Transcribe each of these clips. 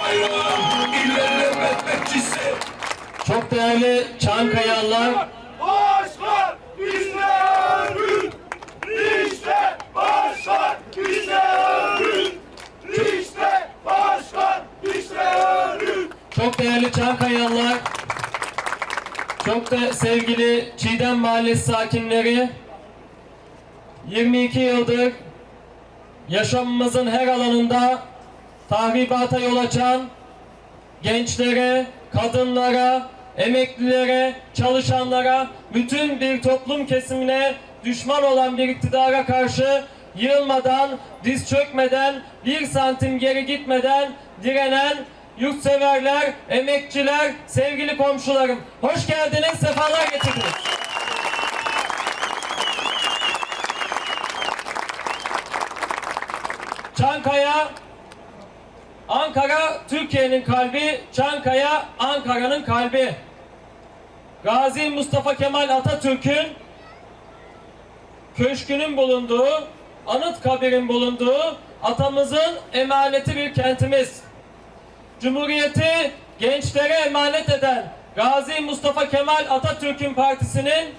bayrağın ilerlemet bekçisi Çok değerli Çankayalılar, Başkan bizde örgüt. İşte başkan bizde örgüt. İşte başkan bizde örgüt. çok değerli Çankayalılar, çok da sevgili Çiğdem Mahallesi sakinleri, 22 yıldır yaşamımızın her alanında tahribata yol açan gençlere, kadınlara, emeklilere, çalışanlara, bütün bir toplum kesimine düşman olan bir iktidara karşı yılmadan, diz çökmeden, bir santim geri gitmeden direnen yurtseverler, emekçiler, sevgili komşularım. Hoş geldiniz, sefalar getirdiniz. Çankaya Ankara Türkiye'nin kalbi, Çankaya Ankara'nın kalbi. Gazi Mustafa Kemal Atatürk'ün köşkünün bulunduğu, anıt kabirin bulunduğu atamızın emaneti bir kentimiz. Cumhuriyeti gençlere emanet eden Gazi Mustafa Kemal Atatürk'ün partisinin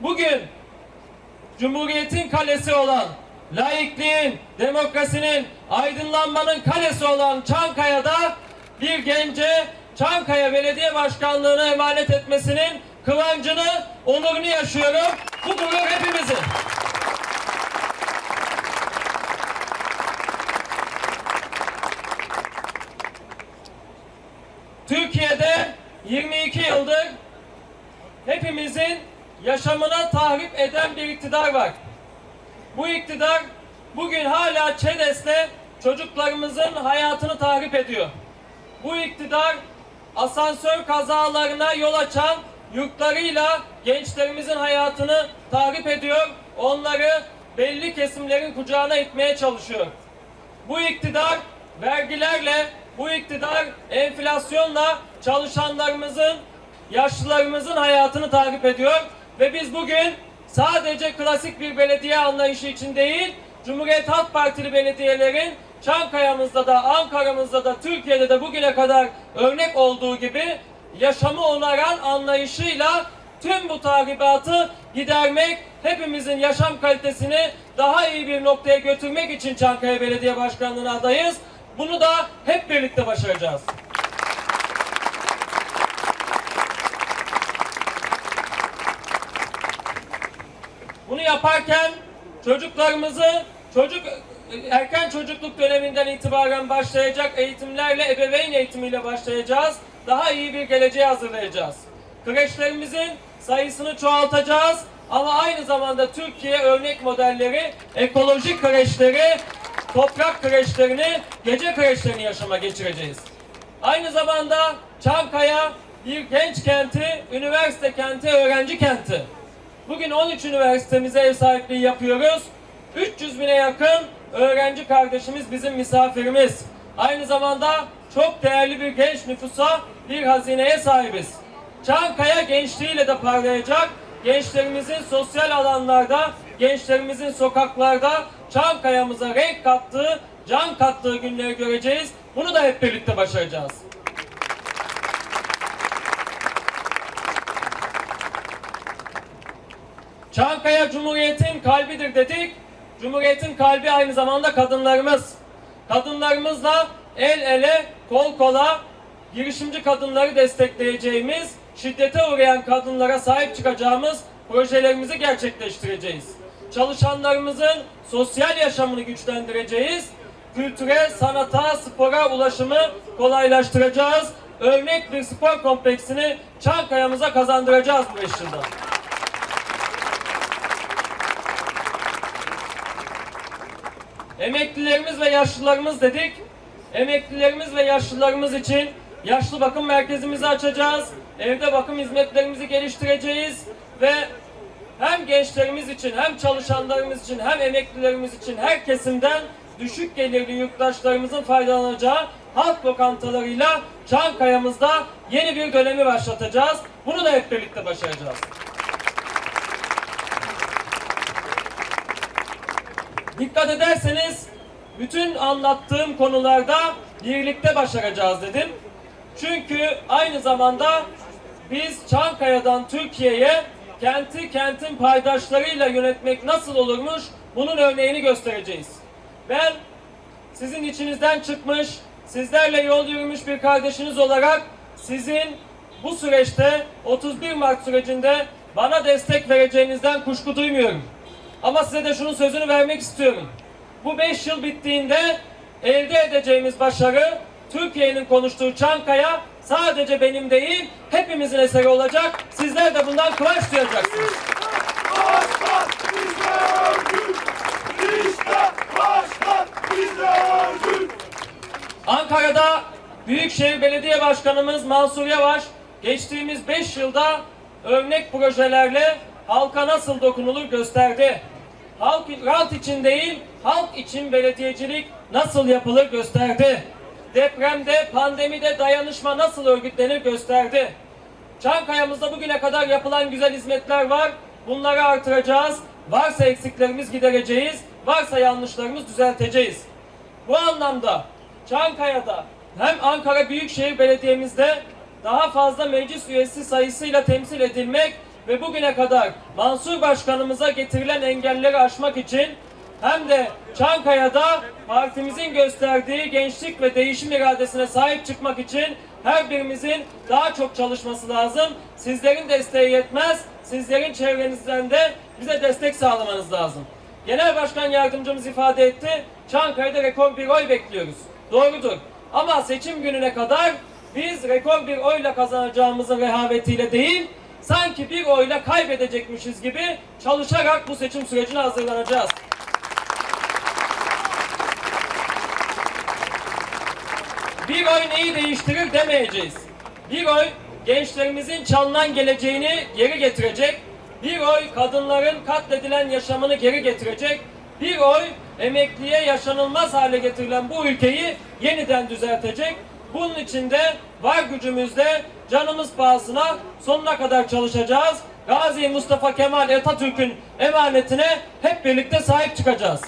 bugün Cumhuriyetin kalesi olan, laikliğin, demokrasinin, aydınlanmanın kalesi olan Çankaya'da bir gence Çankaya Belediye Başkanlığı'na emanet etmesinin kıvancını, onurunu yaşıyorum. Bu gurur hepimizin. Türkiye'de 22 yıldır hepimizin yaşamına tahrip eden bir iktidar var. Bu iktidar bugün hala ÇEDES'le çocuklarımızın hayatını tahrip ediyor. Bu iktidar asansör kazalarına yol açan yurtlarıyla gençlerimizin hayatını tahrip ediyor. Onları belli kesimlerin kucağına itmeye çalışıyor. Bu iktidar vergilerle, bu iktidar enflasyonla çalışanlarımızın, yaşlılarımızın hayatını takip ediyor. Ve biz bugün sadece klasik bir belediye anlayışı için değil, Cumhuriyet Halk Partili belediyelerin Çankaya'mızda da, Ankara'mızda da, Türkiye'de de bugüne kadar örnek olduğu gibi yaşamı onaran anlayışıyla tüm bu tahribatı gidermek, hepimizin yaşam kalitesini daha iyi bir noktaya götürmek için Çankaya Belediye Başkanlığı'na adayız. Bunu da hep birlikte başaracağız. Yaparken çocuklarımızı çocuk erken çocukluk döneminden itibaren başlayacak eğitimlerle ebeveyn eğitimiyle başlayacağız. Daha iyi bir geleceğe hazırlayacağız. Kreşlerimizin sayısını çoğaltacağız ama aynı zamanda Türkiye örnek modelleri, ekolojik kreşleri, toprak kreşlerini, gece kreşlerini yaşama geçireceğiz. Aynı zamanda Çankaya bir genç kenti, üniversite kenti, öğrenci kenti. Bugün 13 üniversitemize ev sahipliği yapıyoruz. 300 bine yakın öğrenci kardeşimiz bizim misafirimiz. Aynı zamanda çok değerli bir genç nüfusa bir hazineye sahibiz. Çankaya gençliğiyle de parlayacak. Gençlerimizin sosyal alanlarda, gençlerimizin sokaklarda Çankaya'mıza renk kattığı, can kattığı günleri göreceğiz. Bunu da hep birlikte başaracağız. Çankaya Cumhuriyet'in kalbidir dedik. Cumhuriyet'in kalbi aynı zamanda kadınlarımız. Kadınlarımızla el ele, kol kola girişimci kadınları destekleyeceğimiz, şiddete uğrayan kadınlara sahip çıkacağımız projelerimizi gerçekleştireceğiz. Çalışanlarımızın sosyal yaşamını güçlendireceğiz. Kültüre, sanata, spora ulaşımı kolaylaştıracağız. Örnek bir spor kompleksini Çankaya'mıza kazandıracağız bu beş yılda. Emeklilerimiz ve yaşlılarımız dedik. Emeklilerimiz ve yaşlılarımız için yaşlı bakım merkezimizi açacağız. Evde bakım hizmetlerimizi geliştireceğiz ve hem gençlerimiz için hem çalışanlarımız için hem emeklilerimiz için her kesimden düşük gelirli yurttaşlarımızın faydalanacağı halk lokantalarıyla Çankaya'mızda yeni bir dönemi başlatacağız. Bunu da hep birlikte başaracağız. Dikkat ederseniz bütün anlattığım konularda birlikte başaracağız dedim. Çünkü aynı zamanda biz Çankaya'dan Türkiye'ye kenti kentin paydaşlarıyla yönetmek nasıl olurmuş bunun örneğini göstereceğiz. Ben sizin içinizden çıkmış, sizlerle yol yürümüş bir kardeşiniz olarak sizin bu süreçte 31 Mart sürecinde bana destek vereceğinizden kuşku duymuyorum. Ama size de şunun sözünü vermek istiyorum. Bu 5 yıl bittiğinde elde edeceğimiz başarı Türkiye'nin konuştuğu Çankaya sadece benim değil hepimizin eseri olacak. Sizler de bundan kıvanç duyacaksınız. Ankara'da Büyükşehir Belediye Başkanımız Mansur Yavaş geçtiğimiz 5 yılda örnek projelerle halka nasıl dokunulur gösterdi. Halk rant için değil, halk için belediyecilik nasıl yapılır gösterdi. Depremde, pandemide dayanışma nasıl örgütlenir gösterdi. Çankaya'mızda bugüne kadar yapılan güzel hizmetler var. Bunları artıracağız. Varsa eksiklerimiz gidereceğiz. Varsa yanlışlarımız düzelteceğiz. Bu anlamda Çankaya'da hem Ankara Büyükşehir Belediye'mizde daha fazla meclis üyesi sayısıyla temsil edilmek ve bugüne kadar Mansur Başkanımıza getirilen engelleri aşmak için hem de Çankaya'da partimizin gösterdiği gençlik ve değişim iradesine sahip çıkmak için her birimizin daha çok çalışması lazım. Sizlerin desteği yetmez. Sizlerin çevrenizden de bize destek sağlamanız lazım. Genel Başkan Yardımcımız ifade etti. Çankaya'da rekor bir oy bekliyoruz. Doğrudur. Ama seçim gününe kadar biz rekor bir oyla kazanacağımızın rehavetiyle değil, sanki bir oyla kaybedecekmişiz gibi çalışarak bu seçim sürecine hazırlanacağız. Bir oy neyi değiştirir demeyeceğiz. Bir oy gençlerimizin çalınan geleceğini geri getirecek. Bir oy kadınların katledilen yaşamını geri getirecek. Bir oy emekliye yaşanılmaz hale getirilen bu ülkeyi yeniden düzeltecek. Bunun için de var gücümüzle canımız pahasına sonuna kadar çalışacağız. Gazi Mustafa Kemal Atatürk'ün emanetine hep birlikte sahip çıkacağız.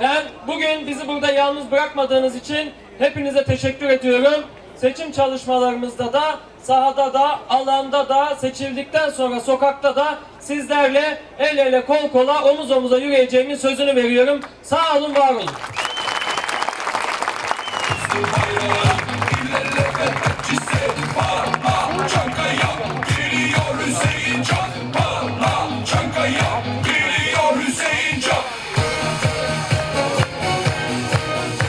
Ben bugün bizi burada yalnız bırakmadığınız için hepinize teşekkür ediyorum. Seçim çalışmalarımızda da sahada da alanda da seçildikten sonra sokakta da sizlerle el ele kol kola omuz omuza yürüyeceğimin sözünü veriyorum. Sağ olun var olun.